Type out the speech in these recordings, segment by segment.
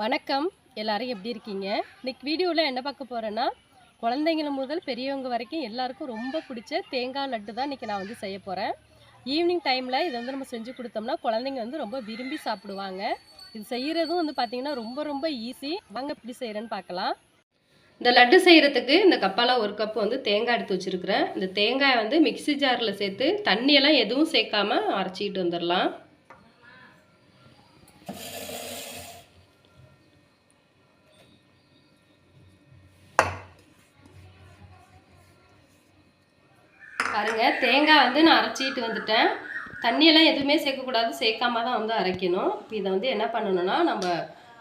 வணக்கம். எல்லாரும் எப்படி இருக்கீங்க? இன்னைக்கு வீடியோவில் என்ன பார்க்க போகிறேன்னா குழந்தைங்கள முதல் பெரியவங்க வரைக்கும் எல்லாருக்கும் ரொம்ப பிடிச்ச தேங்காய் லட்டு தான் இன்றைக்கி நான் வந்து செய்ய போகிறேன் ஈவினிங் டைமில் இதை வந்து நம்ம செஞ்சு கொடுத்தோம்னா குழந்தைங்க வந்து ரொம்ப விரும்பி சாப்பிடுவாங்க. இது செய்கிறதும் வந்து பார்த்திங்கன்னா ரொம்ப ரொம்ப ஈஸி வாங்க எப்படி செய்கிறேன்னு பார்க்கலாம். இந்த லட்டு செய்கிறதுக்கு இந்த கப்பால் ஒரு கப் வந்து தேங்காய் எடுத்து வச்சுருக்கிறேன். இந்த தேங்காயை வந்து மிக்ஸி ஜாரில் சேர்த்து தண்ணியெல்லாம் எதுவும் சேர்க்காம அரைச்சிக்கிட்டு வந்துடலாம் பாருங்க. தேங்காய் வந்து நான் அரைச்சிட்டு வந்துட்டேன். தண்ணியெல்லாம் எதுவுமே சேர்க்கக்கூடாது. சேர்க்காம தான் வந்து அரைக்கணும். இப்போ இதை வந்து என்ன பண்ணணும்னா நம்ம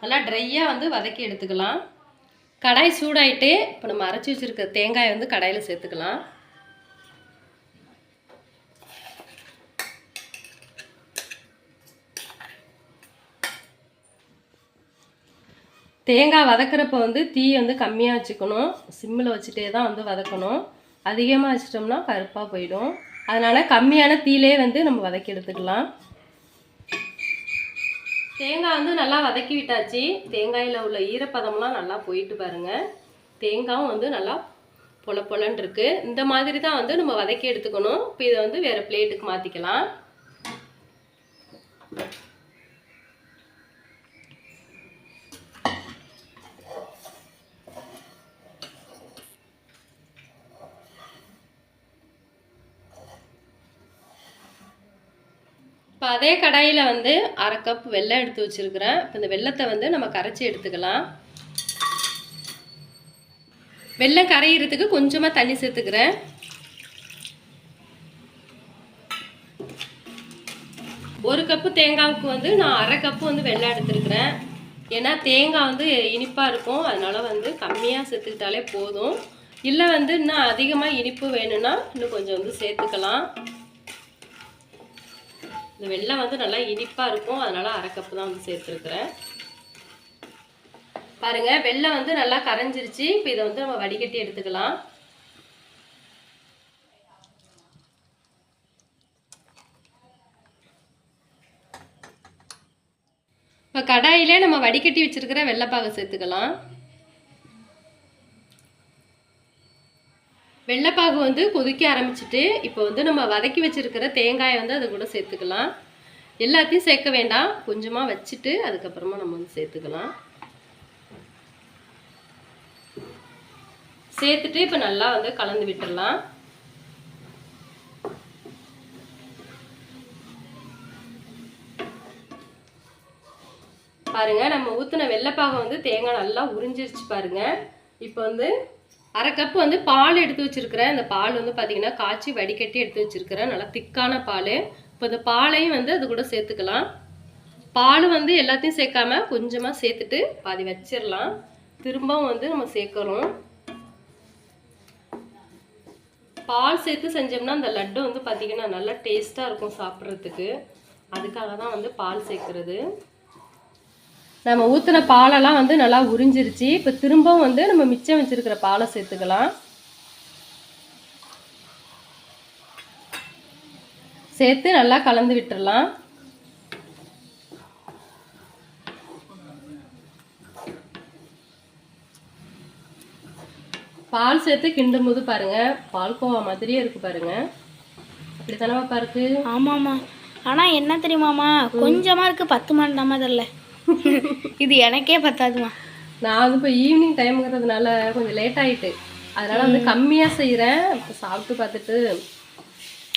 நல்லா ட்ரையாக வந்து வதக்கி எடுத்துக்கலாம். கடாய் சூடாயிட்டு இப்போ நம்ம அரைச்சி வச்சுருக்க தேங்காயை வந்து கடாயில் சேர்த்துக்கலாம். தேங்காய் வதக்கிறப்ப வந்து தீ வந்து கம்மியாக வச்சுக்கணும். சிம்மில் வச்சுட்டே தான் வந்து வதக்கணும். அதிகமாக வச்சிட்டோம்னா கருப்பாக போயிடும். அதனால் கம்மியான தீலே வந்து நம்ம வதக்கி எடுத்துக்கலாம். தேங்காய் வந்து நல்லா வதக்கி விட்டாச்சு. தேங்காயில் உள்ள ஈரப்பதம்லாம் நல்லா போயிட்டு பாருங்க. தேங்காயும் வந்து நல்லா பொல பொலன்னு இந்த மாதிரி தான் வந்து நம்ம வதக்கி எடுத்துக்கணும். இப்போ இதை வந்து வேறு பிளேட்டுக்கு மாற்றிக்கலாம் இப்போ அதே கடாயில் வந்து அரை கப் வெள்ளம் எடுத்து வச்சுருக்கிறேன். இப்போ இந்த வெள்ளத்தை வந்து நம்ம கரைச்சி எடுத்துக்கலாம். வெள்ளம் கரையிறதுக்கு கொஞ்சமாக தண்ணி சேர்த்துக்கிறேன். ஒரு கப்பு தேங்காவுக்கு வந்து நான் அரை கப்பு வந்து வெள்ளம் எடுத்துருக்கிறேன். ஏன்னா தேங்காய் வந்து இனிப்பாக இருக்கும். அதனால் வந்து கம்மியாக சேர்த்துக்கிட்டாலே போதும். இல்லை வந்து இன்னும் அதிகமாக இனிப்பு வேணும்னா இன்னும் கொஞ்சம் வந்து சேர்த்துக்கலாம். இந்த வெள்ளம் வந்து நல்லா இனிப்பாக இருக்கும். அதனால் அரை கப்பு தான் வந்து சேர்த்துருக்குறேன். பாருங்க வெள்ளம் வந்து நல்லா கரைஞ்சிருச்சு. இப்போ இதை வந்து நம்ம வடிகட்டி எடுத்துக்கலாம். இப்போ கடாயிலே நம்ம வடிகட்டி வச்சுருக்கிற வெள்ளைப்பாகை சேர்த்துக்கலாம். வெள்ளைப்பாகு வந்து கொதிக்க ஆரம்பிச்சிட்டு இப்போ வந்து நம்ம வதக்கி வச்சுருக்கிற தேங்காயை வந்து அது கூட சேர்த்துக்கலாம். எல்லாத்தையும் சேர்க்க வேண்டாம். கொஞ்சமாக வச்சுட்டு அதுக்கப்புறமா நம்ம வந்து சேர்த்துக்கலாம். சேர்த்துட்டு இப்போ நல்லா வந்து கலந்து விட்டுடலாம். பாருங்கள் நம்ம ஊற்றின வெள்ளைப்பாகம் வந்து தேங்காய் நல்லா உறிஞ்சிருச்சு பாருங்க. இப்போ வந்து அரை கப் வந்து பால் எடுத்து வச்சிருக்கிறேன். இந்த பால் வந்து பார்த்தீங்கன்னா காய்ச்சி வடிகட்டி எடுத்து வச்சிருக்கிறேன். நல்லா திக்கான பால். இப்போ இந்த பாலையும் வந்து அது கூட சேர்த்துக்கலாம். பால் வந்து எல்லாத்தையும் சேர்க்காம கொஞ்சமாக சேர்த்துட்டு பாதி வச்சிடலாம் திரும்பவும் வந்து நம்ம சேர்க்குறோம் பால் சேர்த்து செஞ்சோம்னா அந்த லட்டு வந்து பார்த்திங்கன்னா நல்லா டேஸ்ட்டாக இருக்கும் சாப்பிட்றதுக்கு. அதுக்காக தான் வந்து பால் சேர்க்குறது. நம்ம ஊற்றின பாலெல்லாம் வந்து நல்லா உறிஞ்சிருச்சு. இப்போ திரும்பவும் வந்து நம்ம மிச்சம் வச்சிருக்கிற பாலை சேர்த்துக்கலாம். சேர்த்து நல்லா கலந்து விட்டுறலாம். பால் சேர்த்து கிண்டும் போது பாருங்க பால்கோவா மாதிரியே இருக்கு பாருங்க. அப்படித்தானே பாப்பா இருக்கு ஆமாம்மா. ஆனால் என்ன தெரியுமாம்மா? கொஞ்சமா இருக்கு பத்து மணி தாம்மா தெரில இது எனக்கே பத்தாதுமா. நான் வந்து இப்போ ஈவினிங் டைம்ங்கிறதுனால கொஞ்சம் லேட் ஆயிட்டு. அதனால வந்து கம்மியாக செய்கிறேன் இப்போ சாப்பிட்டு பார்த்துட்டு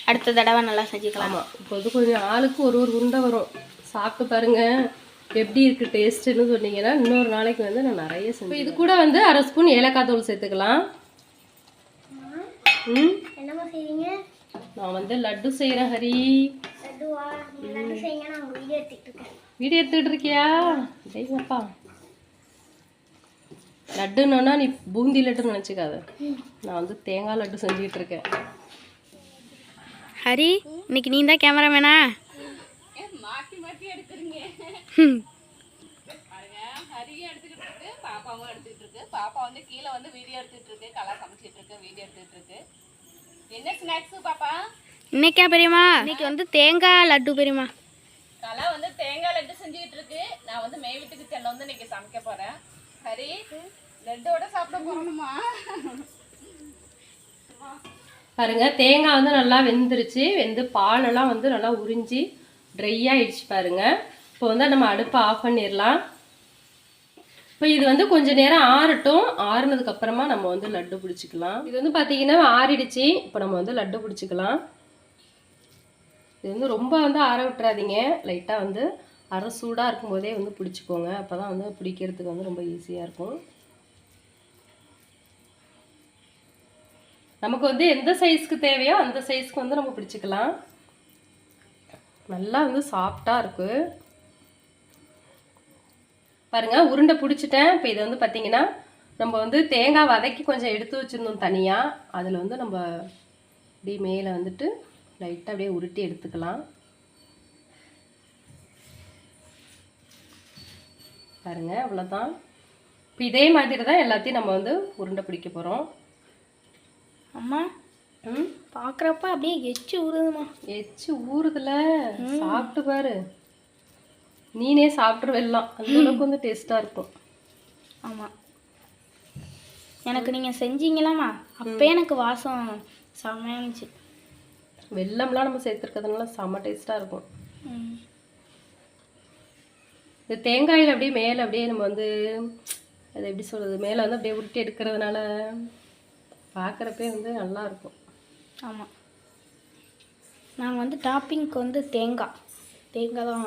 அடுத்த தடவை நல்லா செஞ்சுக்கலாம். இப்போ வந்து கொஞ்சம் ஆளுக்கு ஒரு ஒரு உருண்டை வரும். சாப்பிட்டு பாருங்க. எப்படி இருக்கு டேஸ்ட்டுன்னு சொன்னீங்கன்னா இன்னொரு நாளைக்கு வந்து நான் நிறைய செஞ்சேன் இது கூட வந்து அரை ஸ்பூன் ஏலக்காய் தூள் சேர்த்துக்கலாம். ம்? நான் வந்து லட்டு செய்கிறேன் ஹரி. வீடியோ எடுத்துக்கிட்டு இருக்கியா? டேய்ப்பா லட்டுன்னா நீ பூந்தி லட்டுன்னு நினச்சிக்காத. நான் வந்து தேங்காய் லட்டு செஞ்சுக்கிட்டு இருக்கேன். ஹரி இன்னைக்கு நீ தான் கேமராமேனா பாப்பாவும் எடுத்துக்கிட்டு இருக்கு. பாப்பா வந்து கீழே வந்து வீடியோ எடுத்துட்டு இருக்கு கலா சமைச்சிட்டு இருக்கு வீடியோ எடுத்துட்டு இருக்கு. என்ன ஸ்நாக்ஸ் பாப்பா? இன்னைக்கா பெரியம்மா? இன்னைக்கு வந்து தேங்காய் லட்டு பெரியம்மா கலா வந்து தேங்காய் லட்டு செஞ்சுக்கிட்டு இருக்கு நான் வந்து மே வீட்டுக்கு செல்ல வந்து இன்னைக்கு சமைக்க போறேன். ஹரி லட்டோட சாப்பிட போகணுமா? பாருங்க தேங்காய் வந்து நல்லா வெந்துருச்சு. வெந்து பாலெல்லாம் வந்து நல்லா உறிஞ்சி ட்ரை ஆயிடுச்சு பாருங்க. இப்போ வந்து நம்ம அடுப்பை ஆஃப் பண்ணிடலாம். இப்போ இது வந்து கொஞ்ச நேரம் ஆறட்டும். ஆறுனதுக்கு அப்புறமா நம்ம வந்து லட்டு பிடிச்சிக்கலாம். இது வந்து பார்த்தீங்கன்னா ஆறிடுச்சு. இப்போ நம்ம வந்து லட்டு பிடிச்சிக்கலாம். இது வந்து ரொம்ப வந்து ஆற விட்டுறாதீங்க. லைட்டாக வந்து அரை சூடாக இருக்கும்போதே வந்து பிடிச்சிக்கோங்க. அப்போ தான் வந்து பிடிக்கிறதுக்கு வந்து ரொம்ப ஈஸியாக இருக்கும். நமக்கு வந்து எந்த சைஸ்க்கு தேவையோ அந்த சைஸ்க்கு வந்து நம்ம பிடிச்சிக்கலாம். நல்லா வந்து சாஃப்டாக இருக்கு. பாருங்க உருண்டை பிடிச்சிட்டேன். இப்போ இதை வந்து பார்த்தீங்கன்னா நம்ம வந்து தேங்காய் வதக்கி கொஞ்சம் எடுத்து வச்சுருந்தோம் தனியாக அதில் வந்து நம்ம அப்படியே மேலே வந்துட்டு லைட்டாக அப்படியே உருட்டி எடுத்துக்கலாம். பாருங்க அவ்வளோதான் இப்போ இதே மாதிரி தான் எல்லாத்தையும் நம்ம வந்து உருண்டை பிடிக்க போகிறோம் அம்மா ம்? பார்க்குறப்ப அப்படியே எச்சு ஊறுதுமா எச்சு ஊறுதுல? சாப்பிட்டு பாரு. நீனே சாப்பிட்ரு வெல்லாம் அந்த அளவுக்கு வந்து டேஸ்ட்டாக இருக்கும். ஆமாம் எனக்கு நீங்கள் செஞ்சீங்களாம்மா? அப்போ எனக்கு வாசம் செம்மையா இருந்துச்சு. வெல்லம்லாம் நம்ம சேர்த்துருக்கிறதுனால செம்ம டேஸ்ட்டாக இருக்கும். ம். இந்த தேங்காயில் அப்படியே மேலே அப்படியே நம்ம வந்து அது எப்படி சொல்கிறது மேலே வந்து அப்படியே உருட்டி எடுக்கிறதுனால பார்க்குறப்பே வந்து நல்லா இருக்கும். ஆமாம் நாங்கள் வந்து டாப்பிங்க்கு வந்து தேங்காய். தேங்காய் தான்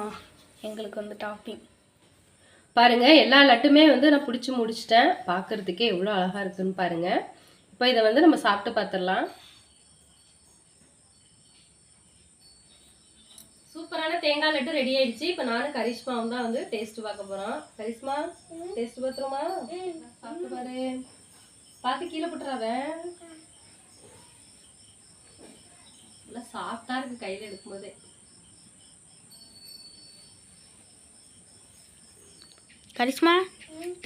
எங்களுக்கு வந்து டாப்பிங். பாருங்க எல்லா லட்டுமே வந்து நான் பிடிச்சி முடிச்சிட்டேன். பார்க்கறதுக்கே எவ்வளோ அழகாக இருக்குன்னு பாருங்க. இப்போ இதை வந்து நம்ம சாப்பிட்டு பார்த்துடலாம் சூப்பரான தேங்காய் லட்டு ரெடி ஆயிடுச்சு. இப்போ நானும் கரிஷ்மாவும் தான் வந்து டேஸ்ட் பார்க்க போறோம். கரிஷ்மா டேஸ்ட் பார்த்துருமா? சாப்பிட்டு பாரு. பார்த்து கீழே போட்டுறாத. நல்லா சாஃப்டா இருக்கு கையில எடுக்கும்போதே. கரிஷ்மா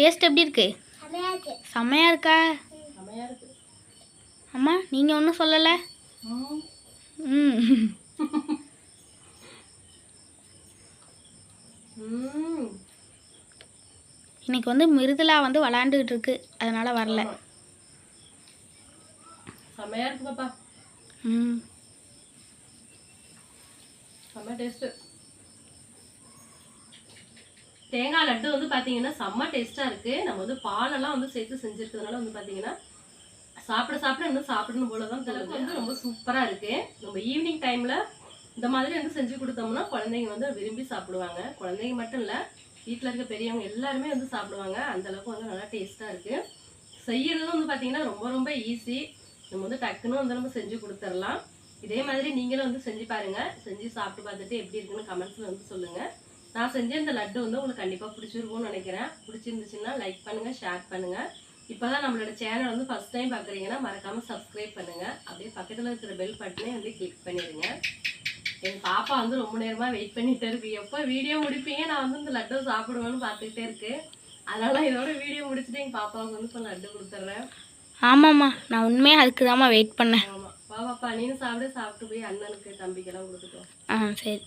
டேஸ்ட் எப்படி இருக்கு? செம்மையா இருக்கா? செமையா இருக்கு. அம்மா நீங்கள் ஒன்றும் சொல்லலை? ம். ம் ம் இன்னைக்கு வந்து மிருதுலா வந்து விளாண்டுக்கிட்டு இருக்கு. அதனால வரல. செமையா இருக்கு பாப்பா. ம். செம்ம டேஸ்ட்டு தேங்காய் லட்டு வந்து பார்த்தீங்கன்னா செம்ம டேஸ்ட்டாக இருக்குது நம்ம வந்து பாலெல்லாம் வந்து சேர்த்து செஞ்சுருக்கிறதுனால வந்து பார்த்தீங்கன்னா சாப்பிட சாப்பிட இன்னும் சாப்பிடணும் போல தான் வந்து ரொம்ப சூப்பராக இருக்குது நம்ம ஈவினிங் டைமில் இந்த மாதிரி வந்து செஞ்சு கொடுத்தோம்னா குழந்தைங்க வந்து விரும்பி சாப்பிடுவாங்க. குழந்தைங்க மட்டும் இல்லை வீட்டில் இருக்க பெரியவங்க எல்லாருமே வந்து சாப்பிடுவாங்க. அந்தளவுக்கு வந்து நல்லா டேஸ்ட்டாக இருக்குது செய்யறதும் வந்து பார்த்தீங்கன்னா ரொம்ப ரொம்ப ஈஸி நம்ம வந்து டக்குன்னு வந்து நம்ம செஞ்சு கொடுத்துடலாம். இதே மாதிரி நீங்களும் வந்து செஞ்சு பாருங்கள் செஞ்சு சாப்பிட்டு பார்த்துட்டு எப்படி இருக்குன்னு கமெண்ட்ஸில் வந்து சொல்லுங்கள் நான் செஞ்ச இந்த லட்டு வந்து உங்களுக்கு கண்டிப்பாக பிடிச்சிருக்கும்னு நினைக்கிறேன். பிடிச்சிருந்துச்சுன்னா லைக் பண்ணுங்கள் ஷேர் பண்ணுங்கள் இப்போ தான் நம்மளோட சேனல் வந்து ஃபர்ஸ்ட் டைம் பார்க்குறீங்கன்னா மறக்காமல் சப்ஸ்கிரைப் பண்ணுங்கள் அப்படியே பக்கத்தில் இருக்கிற பெல் பட்டனே வந்து கிளிக் பண்ணிடுங்க. எங்க பாப்பா வந்து ரொம்ப நேரமா வெயிட் பண்ணிட்டே இருக்கு. எப்போ வீடியோ முடிப்பீங்க? நான் வந்து இந்த லட்டு சாப்பிடுவேன்னு பார்த்துக்கிட்டே இருக்கு. அதனால இதோட வீடியோ முடிச்சுட்டு எங்க பாப்பாவுக்கு வந்து இப்போ லட்டு கொடுத்துட்றேன். ஆமாம்மா. நான் உண்மையாக அதுக்கு வெயிட் பண்ணேன். ஆமா. வா பாப்பா நீனும் சாப்பிடு. சாப்பிட்டு போய் அண்ணனுக்கு தம்பிக்கெல்லாம் கொடுத்துட்டோம் ஆ சரி.